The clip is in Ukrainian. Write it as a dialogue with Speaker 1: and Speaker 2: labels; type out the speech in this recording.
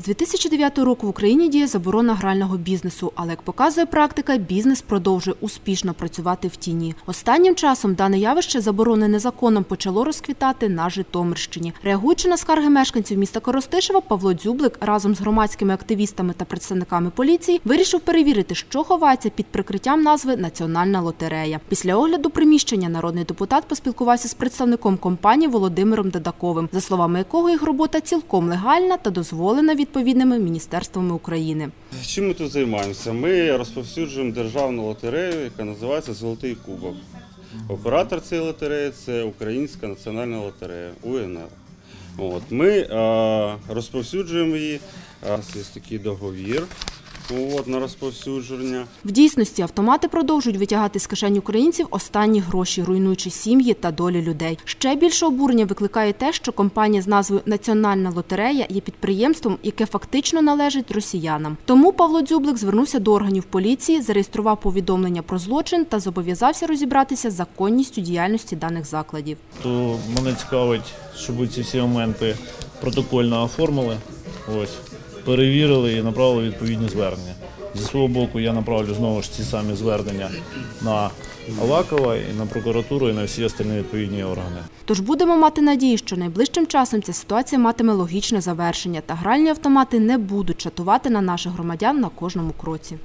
Speaker 1: З 2009 року в Україні діє заборона грального бізнесу, але як показує практика, бізнес продовжує успішно працювати в тіні. Останнім часом дане явище заборонене законом почало розквітати на Житомирщині. Реагуючи на скарги мешканців міста Коростишева, Павло Дзюблик разом з громадськими активістами та представниками поліції вирішив перевірити, що ховається під прикриттям назви Національна лотерея. Після огляду приміщення народний депутат поспілкувався з представником компанії Володимиром Дадаковим, за словами якого їх робота цілком легальна та дозволена відповідними міністерствами України.
Speaker 2: Чим ми тут займаємося? Ми розповсюджуємо державну лотерею, яка називається Золотий Кубок. Оператор цієї лотереї це Українська національна лотерея УНЛ. От, ми е, розповсюджуємо її. У є такий договір от, на розповсюдження.
Speaker 1: В дійсності автомати продовжують витягати з кишень українців останні гроші, руйнуючи сім'ї та долі людей. Ще більше обурення викликає те, що компанія з назвою Національна лотерея є підприємством, яке фактично належить росіянам. Тому Павло Дзюблик звернувся до органів поліції, зареєстрував повідомлення про злочин та зобов'язався розібратися з законністю діяльності даних закладів.
Speaker 3: то мене цікавить, щоб ці всі моменти протокольно оформили, ось, перевірили і направили відповідні звернення. Зі свого боку я направлю знову ж ці самі звернення на Авакова і на прокуратуру, і на всі остальні відповідні органи.
Speaker 1: Тож будемо мати надію, що найближчим часом ця ситуація матиме логічне завершення та гральні автомати не будуть чатувати на наших громадян на кожному кроці.